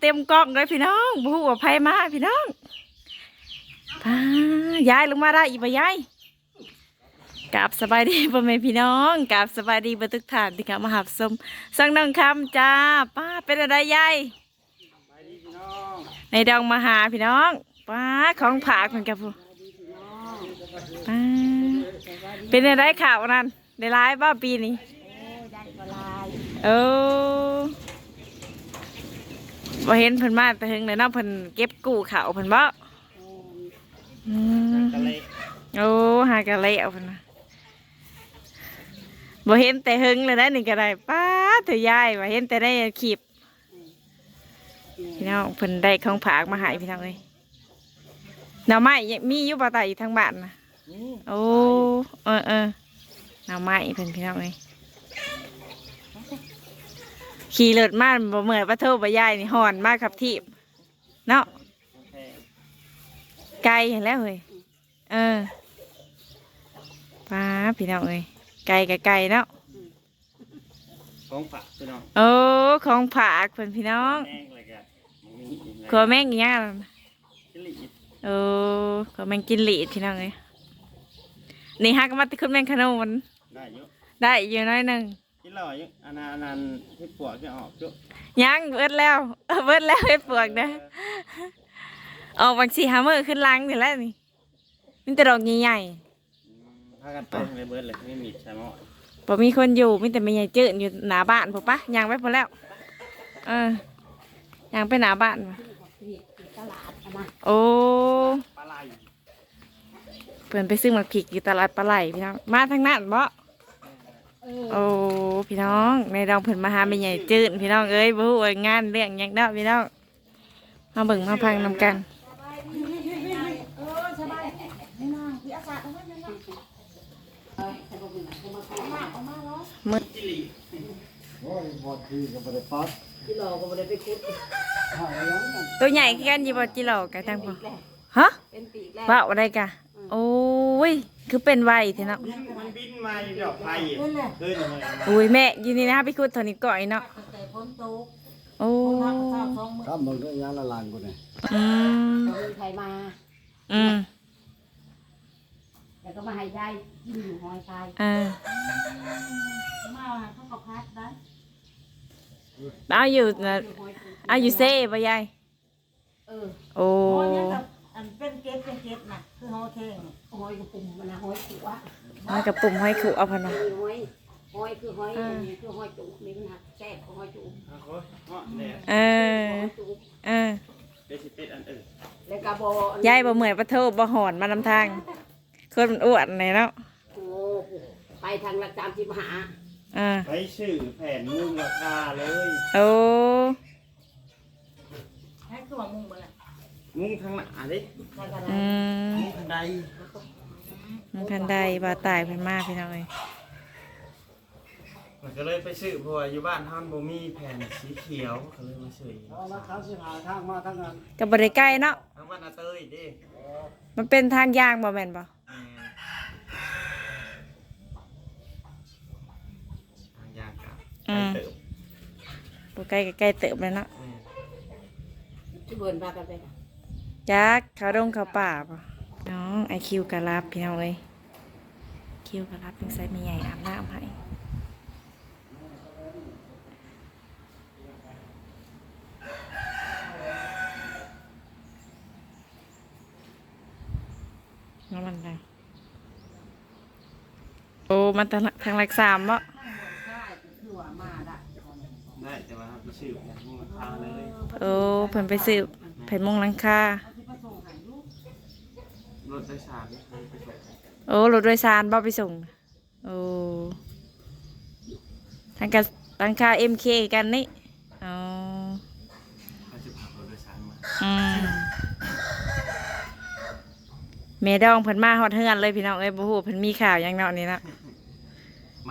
เต็มกล้องเลยพี่น้องบฮูว่าไผมาพี่น้องพายายลงมาได้อีกปะยายกราบสบายดีพ่อแม่พี่น้องกราบสบายดีบดทุกท่านที่เข้ามาหับสมสังน้องคำจ้าป้าเป็นอะไรยายในดองมาหาพี่น้องป้าของผากเหมือนกับผู้ป้าเป็นอะไรข่าวนั้นได้ร้ายบ้าปีนี้เออ บ่เห็นเพิ่นมาแต่ถึงเลยเนาะเพิ่นเก็บกู้ข้าวเพิ่นบ่อืมก็เลยโอ้หากะเละเพิ่นน่ะบ่เห็นแต่หึงเลยนะนี่ก็ได้ป้าเถอะยายว่าเห็นแต่ได้คลิปพี่น้องเพิ่นได้ของผากมาให้พี่น้องเอ้ยหน่อไม้ยังมีอยู่บ่ตาอยู่ทางบ้านน่ะนี่โอ้เออเออหน่อไม้เพิ่นพี่น้องเอ้ย ขี่รถมาบ่เมื่อยปะโทบ่ยายนี่ห่อนมากครับที่เนาะแพงไกลเห็นแล้วเฮ้ยเออป้าพี่น้องเอ้ยไกลกับไกลเนาะของฝากพี่น้องโอ้ของผากเพิ่นพี่น้องแม่งอะไรกันมันมีอีกอะไรขัวแม่งอีหยังอะจิหลีดโอ้ขัวแม่งกินหลีดพี่น้องเอ้ยนี่ฮักมาติคุณแม่งขนมมันได้เยอะได้อยู่น้อยหนึ่ง กินหล่อยเยอะอันนั้นอันนั้นที่ปวดจะออกเยอะยังเบิดแล้วเบิดแล้วให้ปวกนะออกบางสีหามือขึ้นลังนี่แหละนี่มันแต่ดอกใหญ่อืมพากันไปเลยเบิร์ดเลยไม่มีใช่ไหมๆบ่มีคนอยู่มีแต่ไม่ใหญ่เจืดอยู่หน้าบ้านผมปะยังไปพอแล้ว เออยังไปหน้าบ้านปะโอ้ปลาไหลเพื่อนไปซื้อหมักผิกอยู่ตลาดปลาไหลพี่น้องมาทางนั้นบ่ โอ้พี่น้องในดองเพิ่นมาหาไม่ใหญ่จืดพี่น้องเอ้ยบ่ฮู้ว่างานเรื่องหยังเนาะพี่น้องมาเบิ่งมาพังนำกันมืดจิหลีดโอ้ยบอดทีก็บ่ได้ปัดที่เราก็ไม่ได้ไปคุดหายแล้วนั่นตัวใหญ่คือกันอยู่บ่จิโร่กะจังบ่ฮะเป็นปีกแล้วว่าอะไรกะ โอ้ย คือเป็นไวเถอะเนาะบินมันบินมาอยู่ดอกไผ่ขึ้นเลยอุ้ยแม่อยู่นี่นะพี่คุดเท่านี้ก่อยเนาะแต่พ้นตกโอ้พ้นทักเช้าสองมือข้ามมึงก็ยาละลานกูนี่อืมก็มีใครมา อืมแล้วก็มาให้ยายกินอยู่หอยทรายอ่ามาเขาก็พัดได้เอาอยู่นะหอยปูเอาอยู่เซ่บ่ยายเออโอ้ห อยเนี่ยกับอันเป็นเก็บเป็นเก็บน่ะคือหอยแข็งหอยกระปุ่มมันนะหอยขัวมากระปุ่มให้ขู่เอาพนหนะอยหอยคือหอยอันนี้คือหอยจุกนี่มันหักแซ่บของหอยจุกโอ้โหเหมาะเนี่ยเออหอยจุกเออเป็นสิเป็ดอันอื่นแล้วก็บอยายบ่เมื่อยปะโทบ่หอนมานำทางคนมันอ้วนเลยเนาะโอ้ไปทางละจามสิบหาอ่า ไปชื่อแผ่นมุงราคาเลย โอ้ ให้คือว่ามุงบ่ล่ะ มุงทางหน้าดิใช่กันอืมมุงทางใดมันคันใดบ่าตายเพิ่นมาพี่น้องเอ้ยมันก็เลยไปซื้อเพราะว่าอยู่บ้านท่านบ่มีแผ่นสีเขียวก็เลยมาซื้อเอาละเขาสิหาทางมาทางนั้นก็บ่ได้ใกล้เนาะทางบ้านอาเตยเด้มันเป็นทางยางบ่แม่นบ่แม่ทางยางกับไปเติบบ่ใกล้ก็ใกล้เติบเลยเนาะแม่ที่เบิร์นพากันไป จักเขาดงเขาป่าป่ะน้องไอคิวกะรับพี่น้องเอ้ยคิวกะรับเป็นไซส์มีใหญ่อาบน้ำให้น้องมันไงโอ้มันทางทางหลักสามบ่ได้แต่ว่าไปซื้อแผ่นมงเลย โอ้เพิ่นไปซื้อเพิ่นมงหลังคา รถโดยสารไปส่งโอ้รถโดยสารบ่ไปส่งโอ้ทางกับหลังคาเอ็มเคกันนี่อ๋อเขาจะพารถโดยสารมาอืมเมดองเพิ่นมาฮอดเฮือนเลยพี่น้องเอ้ยบ่ฮู้เพิ่นมีข่าวหยังเนาะนี่นะ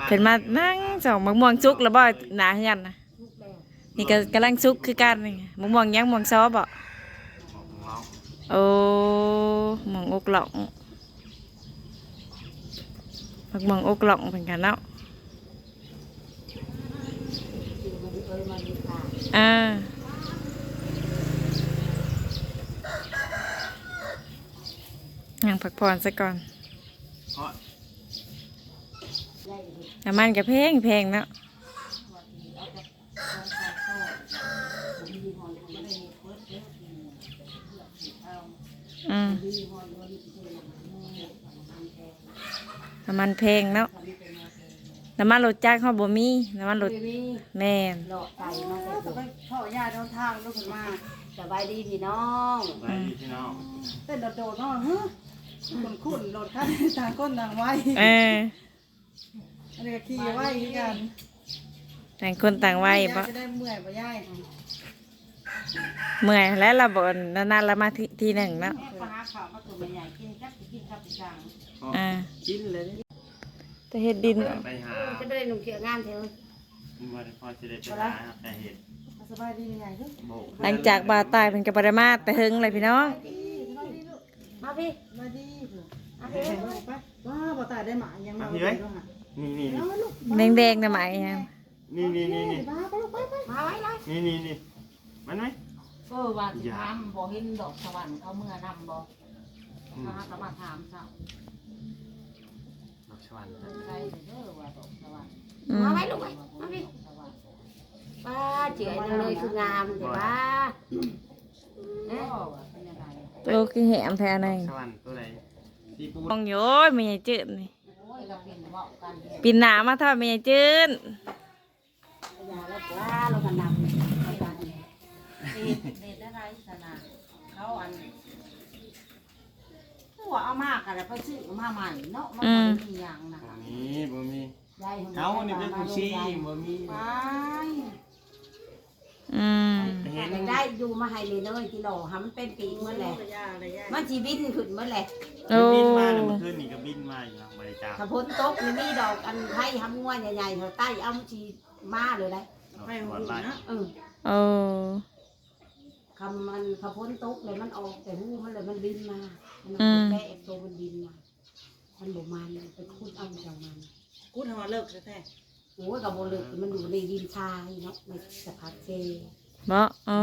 เพิ่นมานั่งสองมะม่วงสุกแล้วบ่หน้าเฮือนนะนี่ก็กำลังสุกคือกันนี่มะม่วงยังมะม่วงซอบ่ขอ โอ้มองอกหลองมักมองอกหลองเป็นกันเนาะอ่ายังผักผ่อนซะก่อนน้ำมันกับแพงแพงเนาะ อืมมีหอยล้นเจอหลังมือหลังมันแพงน้ำมันแพงเนาะทำให้เป็นมาแพงน้ำมันรถจักรเขาบ่มีน้ำมันรถเลยมีแม่นหลอกไก่มาแต่ก็ตัวไปพ่อยาเดินทางลูกขึ้นมาสบายดีพี่น้องไปดีพี่น้องเต้นโดดๆเนาะฮึคนขุ่นโดดขั้นต่างก้นต่างไว้เอออันนี้ก็ขี่ไว้อีกกันต่างคนต่างวัยบ่จะได้เมื่อยบ่ย่าย เมื่อยแล้วเราบ่นานๆละมาทีทีหนึ่งเนาะแม่ปลาขาวมาตัวใหญ่กินจักกินครับอีกอย่างอ่ากินเลยจะเฮ็ดดินไปหาจะได้หนุ่มเกี่ยวงานเถอะบ่ได้พอสิได้ไปหาแต่เห็ดสบายดีใหญ่ลูกโบกหลังจากบาตายเพิ่นก็บ่ได้มาแต่เฮิงเลยพี่น้องมาพี่มาดีเถอะมาไปพี่ไปว้าบ่ตายได้หมายังมานี่นี่แดงๆน่ะหมายยังนี่นี่นี่นี่บ้าไปลูกไปไปมาไว้เลยนี่นี่นี่ มันไหมเออว่าสิถามบ่เห็นดอกสวรรค์เขาเมื่อนำบ่อืมมาก็มาถามเจ้าดอกชวันใครเด้อว่าดอกสวรรค์อืม มาไว้ลูกไว้มาพี่ดอกสวรรค์ป้าเจ๋ยจังเลยคืองามเดี๋ยวป้าเอ้อว่าเป็นยังไงโลคือแหมแท้นึงชวันตัวไหนที่ปูมองโยยไม่ใหญ่จืดนี่โอ้ยก็เป็นเว้ากันเด้อปีนหนามาทอดไม่ใหญ่จืดอย่าแล้วป้าเรากันน เขาอันหัวเอามากกันแล้วไปซื้อมาใหม่เนาะมันบ่ได้มีหยังนะบ่มีบ่มียายเขานี่เป็นผู้ชี้บ่มีไปอืมเห็นยังได้อยู่มาให้เลยเลยกิโลหำเป็นปีเมื่อแหละยาอะไรย่ายมันชีวิตขึ้นเมื่อแหละโอ้บินมาแล้วเมื่อคืนนี่ก็บินมาอยู่ทางบริจาคถ้าพ้นตกนี่มีดอกอันไผ่หำงวยใหญ่ๆเถอะใต้เอาชีมาเลยได้ไปหัวหนะเออโอ้ คำมันถ้าพ้นตกเลยมันออกแต่หูมันเลยมันบินมา มันแค่ตัวมันบินมา มันบ่มันไปคุดเอาจากมัน กูทำมาเลิกแท้โอ้ยกับโบลึกมันอยู่ในดินทรายเนาะในสะพานเจบ่อ๋อ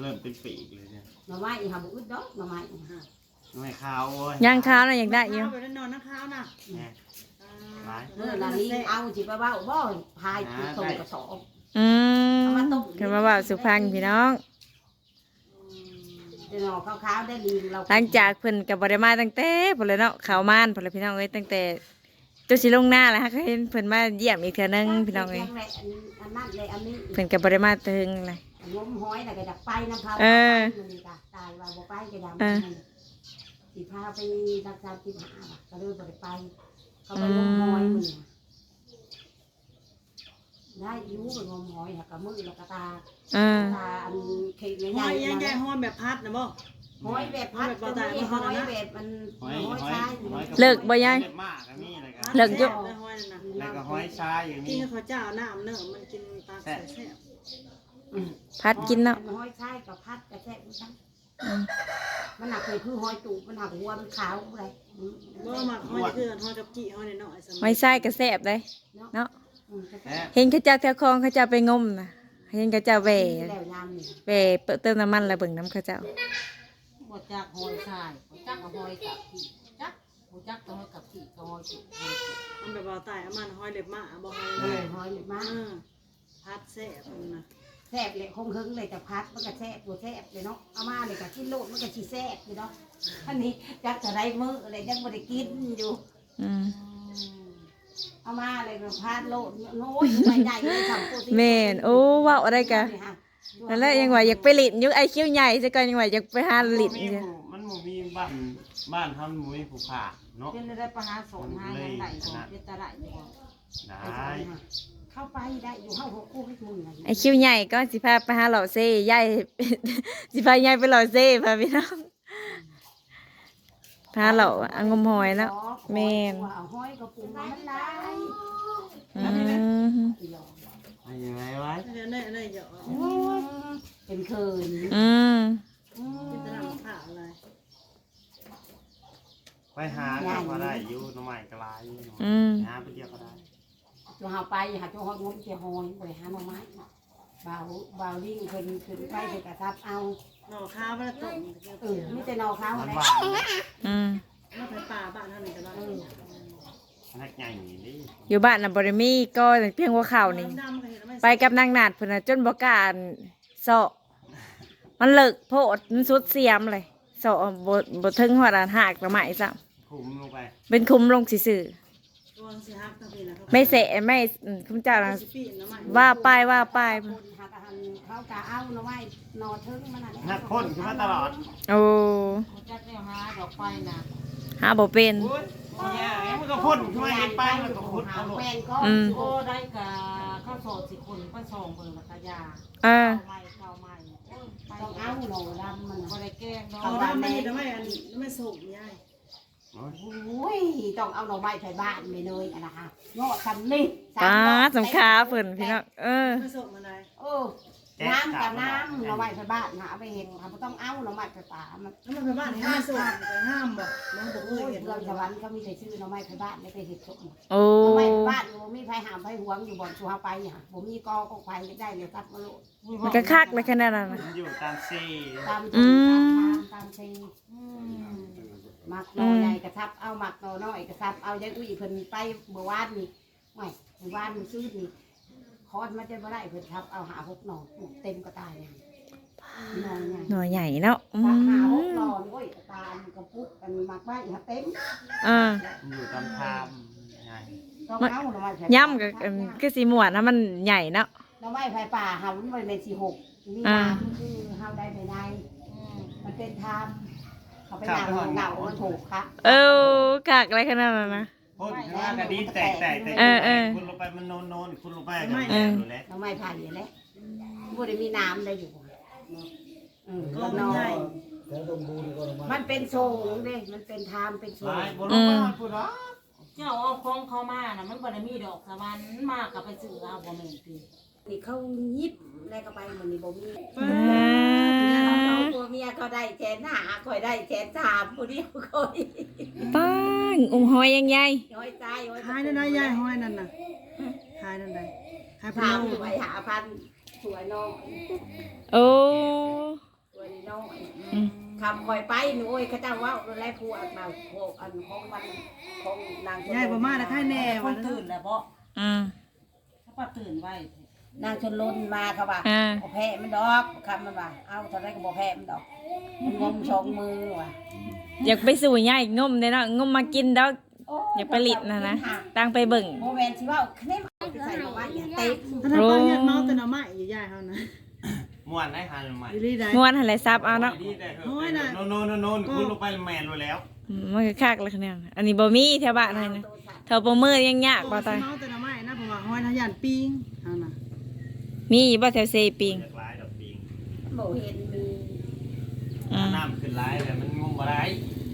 เริ่มเป็นปีกเลยเนี่ยหน่อไม้อีหาบุอึดดอกหน่อไม้อีหาไม่ขาวโว้ยย่างข้าวน่ะอยากๆได้อยู่ ไปได้นอนนักข้าวน่ะแน่หลาย เออลาลีเอาจิไปว่าบ่พายคือส่งกระสอบ อืมคือมาว่าสุพรรณพี่น้องเดี๋ยวหน่อขาวๆได้ลีเราหลังจากเพิ่นกับบริมาตั้งแต่พุ่นเลยเนาะเขาวม่านพุ่นเลยพี่น้องเอ้ยตั้งแต่จนสิลงหน้าแล้วฮะก็เห็นเพิ่นมาเยี่ยมอีกเทื่อนึงพี่น้องเอ้ยอันนั้นเลยอันนี้เพิ่นกับบริมาแตถึงเลย งมหอยน่ะก็อยากไปน้ำพาเออ มันนี่ก็ตายว่าบ่ไปก็ยามเออสิพาไปรักษาที่หาว่ะก็เลยบ่ได้ไป เขาไปงมหอยมื้อน่ะ ได้อยู่ไปงมหอยหักกะมือแล้วก็ตาอ่าตาอันเข่งหใหอญ่ยๆยังใหญ่นั่นหอยแบบพัดนะบ่หอยแบบพัดก็มีหอยแบบมันหอยหอยหอยชายหอยเลิกบ่ยายเลิกมากก็มีอะไรกันเลิกยุแซ่บหอยน่ะแล้วก็หอยชายอย่างกินี้นข้าวเจ้าน้ำเนื้อมันกินตาแซ่บอืมพัดกินเนาะหอยชายกับพัดกระแทกมันทั้งอืมมันหนักเลยคือหอยตูบมันหักหัวมันขาวอะไรอืมบ่มาหอยคือหอยกับจีหอยน้อยๆสไม่ใช่กระแสบเลยเนาะ อืมกระแทแน่กเห็นเขาเจ้าแถวคลองเขาเจ้าไปงมนะเห็นเขาเจ้าแหวแล้วยามนี่แหวเปิดเติมน้ำมันแล้วเบิ่งน้ำเขาเจ้าบ่จักหอยชายบ่จักกับหอยกับที่จักบ่จักกับหอยกับที่กับหอยจุกหอยจุกมันแบบว่าตายมันหอยเล็บหมาบ่หอยเอเลอยหอยนี่มาเออพัดแซ่บมันนะแทบเลยคงหึงเลยแต่พัดมันก็แทบตัวแทบเลยเนาะเอามาเลยก็กินโลดมันก็ชีแทบเลยเนาะอันนี้จักจะได้มืออะไรยังไม่ได้กินอยู่ อืม เอามาเลยก็พัดโลดโน้ยใหญ่ใหญ่เลยสามตัวแม่นโอ้เว้าอะไรกะนั่นแหละยังว่าอยากไปหลินอยู่ไอคิวใหญ่ซะก่อนยังว่าอยากไปหาหลินมันอยู่ มันบ่มีบ้านบ้านทำบ่มีผู้ผ่าเนาะเป็นได้ไปหาสอนหาหยังได้บ่เป็นตาได้บ่ได้เข้าไปได้อยู่เข้าหกคู่ให้มึงนะไอคิวใหญ่ก็สิพาไปหาเหล่าเซ่ใหญ่สิพาใหญ่ไปเหล่าเซ่พาพี่น้อง พาเหล่าอังมหอยแล้วแม่นว่าเอาห้อยกระปุกมันได้อืมไอ้ยังไงวะเดี๋ยวนี่นี่เดี๋ยวเป็นเคินอืมกินตะลังผ่าอะไรไปหาก็พอได้อยู่หน้ำใหม่ก็หลายอยู่อืมหาไปเดียวก็ได้ตัวเฮาไปหาตัวห้อยงมเจียหอยบริหารหน่อไม้เนาะเบาเบาลิ่งเพิ่นขึ้นไปเพิ่นกระทับเอา หน่อข้าวมันตกเออมีแต่นอข้าวหวานหวานอืมมาไปป่าบ้านเท่านี้ต่ว่าเออนักใหญ่นี่อยู่บ้านน่ะบ่ได้มีก็เพียงหัวเข่านี่ ดำๆก็เห็นแล้วไม่ไปกับนางนาดเพิ่นน่ะจนบ่กล้าอั่นเซาะมันเลิกโพดมันสุดเสียมเลยเซาะบ่บ่ถึงฮอดอันหักละไม้ซะคุมลงไปเป็นคุมลงซื่อตัวสิฮักตั้งปีนะๆไม่เสะไม่อืมคุณเจ้าน่ะสิปีนน้ำมันว่าไปว่าไปมัน เขากะเอาเนาะไว้นอถึงมันน่ะนักพ่นขึ้นมาตลอด โอ้บ่จักแนวหาดอกไฟน่ะหาบ่เป็นโอ้ยเนี่ยมันก็พ่นขึ้นมาเห็นไปมันก็พุดเอาลงแม่นก็อืมโอ้ได้กะข้าวสดสิคนไปส่งเพิ่นละกะยาเออข้าวใหม่ข้าวใหม่โอ้ยไปต้องเอาหนอดำมันบ่น่ะได้แกงเนาะเอาดำไม่เห็นแล้วไม่อันไม่สุกยายโอ้ยโอ้ยต้องเอาหน่อไม้ไทยบ้านไปเลยอันนะฮะเงาะคันนี่สามป้าดอกสำคัญเพิ่นพี่น้องเออไม่สุกมันไหนเออ น้ำกับน้ำหน่อไม้ไทยบ้านหาไปเห็นค่ะบ่ต้องเอาหน่อไม้ไทยป่ามันแล้วมันไปบ้านให้ไม่สุกไปห้ามบอกน้องบอกโอ้เคยยเห็นเพื่อนสวรรค์เขามีแต่ชื่อหน่อไม้ไทยบ้านไม่ไปเห็ดชมโอ้หน่อไม้ไทยบ้านบ่มีไผหามไผหวงอยู่บ่อนชัวไปเนี่ยบ่มีกอก็ไผได้เลยตัดมาโลดมันก็คักเลยขนาดนั้นมัน่ะนอยู่ตามซีตามอืตามมทางตามเชิงมักหน่อใหญ่กระทับเอามักหน่อน้อยกระทับเอายายอุ้ยเพิ่นไปเมื่อวานนี่ไม่เมื่อวานมื้อซื้อนี่ คอนมาจะบ่ได้เพิ่นทับเอาหาหกหน่อปลูกเต็มกระตายเลยหน่อใหญ่หน่อยใหญ่เนาะอืตาหาหกมหน่อนี่โอ้ยตาอันกระปุกอันมักไว้หาเต็มอ่ามันอยู่ตามทามใหญ่ต้องเอาหน่อไม้ไผ่ย่ำก็เอิ่มก็สีม่วนนะมันใหญ่เนาะหน่อไม้ไผ่ป่าหามันบ่เป็นสี่หกมีอ่าน้ำคือเฮาได้ไปได้มันเป็นทามเขาไปนั่งเหงามันถูกค่ะ เออคักอะไรขนาดนั้นนะ พ่นขึ้นมากระดินแตกแตกแตกเออเออ คุณลงไปมันโนนโนนคุณลงไปก็เออดูแลหน่อไม้ไผ่แหละบ่ได้มีน้ำได้อยู่เออก็ก็มันนอใหญ่นแล้วต้องดูดีกว่ามันเป็นโซงเด้มันเป็นทามเป็นโซไปงบนลงไปหอดพูดเหรอเจ้าเอาของเขามาน่ะมันบ่ได้มีดอกสวรรค์มากกับไปซื้อเอาบ่แม่นตินี่เขายิบแล้วก็ไปมันนี่บ่มี อ่เอาาตัวเมียเขาได้แสนห้าคอยได้แสนสามผู้เดียวคอยป้างอุ้งหอยยังใหญ่ย้อยตายย้อยขายนั่นได้ยายห้อยนั่นน่ะขายนั่นได้ขายพะถามโล้อยู่ไปหาพันสวยน้องโอ้สวยน้องอืมคำคอยไปหนูโอ้ยเขาเจ้าว่าแรกครูอันมาโคอันของวันของนางชนยายบ่มาแล้วใครแน่ควันนตื่นแล้วบ่อืมถ้าป้าตื่นไว้ นางชนลนมาเขาว่าอ่า บ่แพ้มันดอกคำมันว่าเอาเท่าไรก็บ่แพ้มันดอกมันงมชองมือว่ะอยากไปสู่ใหญ่งมเด้เนาะงมมากินดอกอยากไปลิดนะนะตั้งไปเบิ่ง โมเมนต์ที่ว่าคะแนนใส่ลงมาอย่าเต็มถ้าท่านป้าเนี่ยเมาแต่หน่อไม้อยู่ยายเฮานะม่วนได้หันใหม่อยู่ดีได้ ม่วนหันไหลซับเอาเนาะดีได้เถโอ้ยน่ะ โนนโนนโนนคุณลงไปแมนไปแล้วอืมมันก็คักเลยขนาดนั้นอันนี้บ่มีแถวบ้านให้นะแถวบ่มือยังยากบ่ตายเมาแต่หน่อไม้นะผมว่าห้อยทะยานปิงเอาน่ะ มีบ่แถวเซปิงเลือกลายดอกปิงโมเห็นมีอืมน้ำขึ้นลายแต่มันงงบ่ได้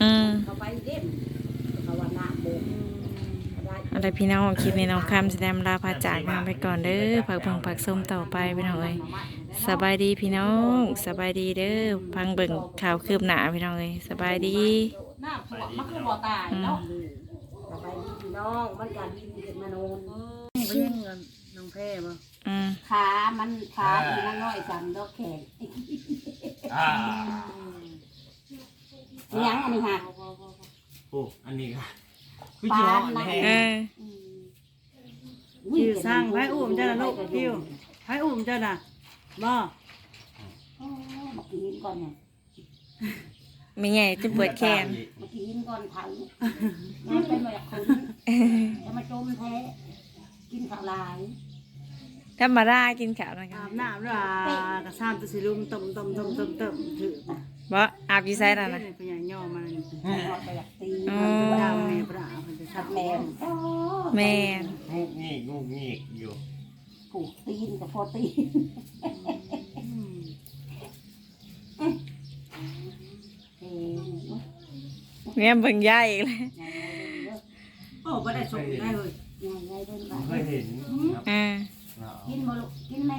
อืมเขาไปเล่มเขาว่าหน้าโบกได้อะไรพี่น้องคลิปนี้น้องคำแสดงลาพาจากนางไปก่อนเด้อผักเบิ่งผักส้มต่อไปพี่น้องเอ้ยสบายดีพี่น้องสบายดีเด้อพังเบิ่งข่าวคืบหน้าพี่น้องเอ้ยสบายดีน้ำท่วมมันคือบ่ตายเนาะเขาไปพี่น้องมันการบินขึ้นมาโนนนี่บ่ยังเงินน้องแพ้บ่ อืมขามันขาอีนั่งน้อยสั่นดอกแขกอ่านี่ยังอันนี้ฮะโอ้อันนี้ค่ะพี่จีร้อนแห้เองอชื่อสร้างไผอุ้มเจ้าน่ะลูกพิวไผอุ้มเจ้าน่ะบ่โอ้มากินก่อนเนี่ยไม่ใหญ่จะปวดแขนมากินก่อนไทยน้ำเป็นมาจากคนจะมาจมแท้กินข้าวลาย ธรรมดากินข้าวนะครัอาบบน้ำด้วยอะกระซ้ำตะสิลุมต่มต่มต่มต่มต่มถือนะบ่อาบอยู่ไสนั่นน่ะเป็นอย่างย่อมันรอดไปอยากตีอ๋อมันดาดาววแม่แม่ปลาเพิ่นจะขัชัดดแม่แม่นงูงีกงูงีกอยู่ผูกตีนกับพอตีนอืมเอ้ยแม่เบิ่งยายอีกแล้วโอ้บ่ได้ส่งได้เลยยังไงเดินไปเคยเห็นอ่าเนาะ กินบ่ลูกกินไหม